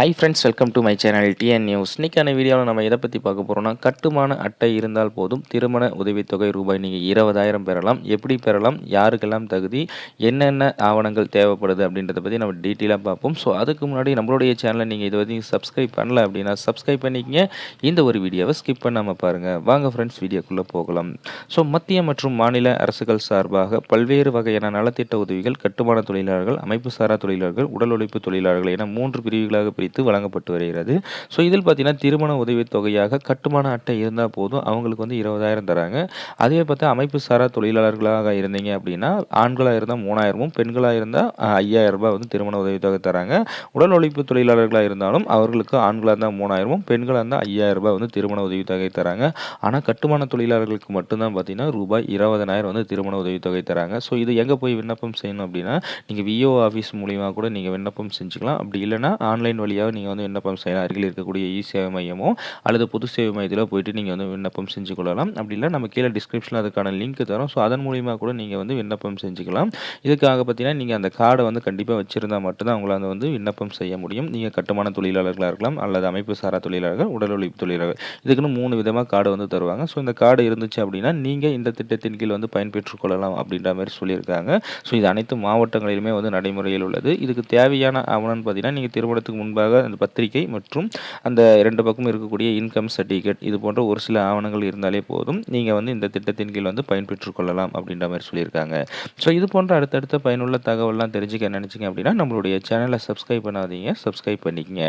Hi friends welcome to my channel TN news இன்னைக்கான வீடியோவில் நம்ம எதை பற்றி பார்க்க போகிறோம்னா கட்டுமான அட்டை இருந்தால் போதும் திருமண உதவித்தொகை ரூபாய் நீங்கள் இருபதாயிரம் பெறலாம். எப்படி பெறலாம்? யாருக்கெல்லாம் தகுதி? என்னென்ன ஆவணங்கள் தேவைப்படுது அப்படின்றத பற்றி நம்ம டீட்டெயிலாக பார்ப்போம். ஸோ அதுக்கு முன்னாடி நம்மளுடைய சேனலை நீங்கள் இது வரைக்கும் சப்ஸ்கிரைப் பண்ணல அப்படின்னா சப்ஸ்கிரைப் பண்ணிக்கங்க. இந்த ஒரு வீடியோவை ஸ்கிப் பண்ணாமல் பாருங்கள் வாங்க ஃப்ரெண்ட்ஸ் வீடியோக்குள்ளே போகலாம். ஸோ மத்திய மற்றும் மாநில அரசுகள் சார்பாக பல்வேறு வகையான நலத்திட்ட உதவிகள் கட்டுமான தொழிலாளர்கள் அமைப்பு சாரா தொழிலாளர்கள் உடல் உழைப்பு தொழிலாளர்கள் என மூன்று பிரிவுகளாக பிரித்து வழங்கப்பட்டு வருகிறது. ஸோ இதில் பார்த்தீங்கன்னா திருமண உதவித்தொகையாக கட்டுமான அட்டை இருந்தால் போதும். அவங்களுக்கு வந்து இருபதாயிரம் தராங்க. அதே பார்த்தா அமைப்பு சாரா தொழிலாளர்களாக இருந்தீங்க அப்படின்னா ஆண்களாக இருந்தால் மூணாயிரமும் பெண்களாக இருந்தால் ஐயாயிரம் ரூபாய் வந்து திருமண உதவித்தொகை தராங்க. உடல் உழைப்பு தொழிலாளர்களாக இருந்தாலும் அவர்களுக்கு ஆண்களாக இருந்தால் மூணாயிரமும் பெண்களாக இருந்தால் ஐயாயிரம் ரூபாய் வந்து திருமண உதவித்தொகை தராங்க. ஆனால் கட்டுமான தொழிலாளர்களுக்கு மட்டும்தான் பார்த்தீங்கன்னா ரூபாய் இருபதனாயிரம் வந்து திருமண உதவித்தொகை தராங்க. ஸோ இது எங்கே போய் விண்ணப்பம் செய்யணும் அப்படின்னா நீங்கள் விஓ ஆஃபீஸ் மூலிமா கூட நீங்கள் விண்ணப்பம் செஞ்சுக்கலாம். அப்படி இல்லைன்னா ஆன்லைன் வழியாக நீங்கள் வந்து விண்ணப்பம் செய்யலாம் அருகில் இருக்கக்கூடிய இ சேவை மையமோ அல்லது பொது சேவை மையத்தில் போயிட்டு நீங்கள் வந்து விண்ணப்பம் செஞ்சு கொள்ளலாம். அப்படி இல்லை நம்ம கீழே டிஸ்கிரிப்ஷனில் அதுக்கான லிங்க் தரோம். ஸோ அதன் மூலிமா கூட நீங்கள் வந்து விண்ணப்பம் செஞ்சுக்கலாம். இதுக்காக பார்த்தீங்கன்னா நீங்கள் அந்த கார்டை வந்து கண்டிப்பாக வச்சுருந்தால் மட்டும்தான் உங்களால் வந்து விண்ணப்பம் செய்ய முடியும். நீங்கள் கட்டுமான தொழிலாளர்களாக இருக்கலாம் அல்லது அமைப்பு சாரா தொழிலாளர்கள் உடல் உழைப்பு தொழிலாளர்கள். இதுக்குன்னு மூணு விதமாக கார்டு வந்து தருவாங்க. ஸோ இந்த கார்டு இருந்துச்சு அப்படின்னா நீங்கள் இந்த திட்டத்தின் கீழ் வந்து பயன்பெற்றுக் கொள்ளலாம் அப்படின்ற மாதிரி சொல்லியிருக்காங்க. ஸோ இது அனைத்து மாவட்டங்களிலுமே வந்து நடைமுறையில் உள்ளது. இதுக்கு தேவையான ஆவணம்னு பார்த்தீங்கன்னா நீங்கள் திருமணத்துக்கு முன்பாக அந்த பத்திரிகை மற்றும் அந்த ரெண்டு பக்கமும் இருக்கக்கூடிய இன்கம் சர்டிஃபிகேட் இது போன்ற ஒரு சில ஆவணங்கள் இருந்தாலே போதும். நீங்கள் வந்து இந்த திட்டத்தின் கீழ் வந்து பயன் கொள்ளலாம் அப்படின்ற மாதிரி சொல்லியிருக்காங்க. ஸோ இது போன்ற அடுத்தடுத்த பயனுள்ள தகவல்லாம் தெரிஞ்சுக்க நினச்சிங்க அப்படின்னா நம்மளுடைய சேனலை சப்ஸ்கிரைப் பண்ணாதீங்க. சப்ஸ்கிரைப் பண்ணிக்கங்க.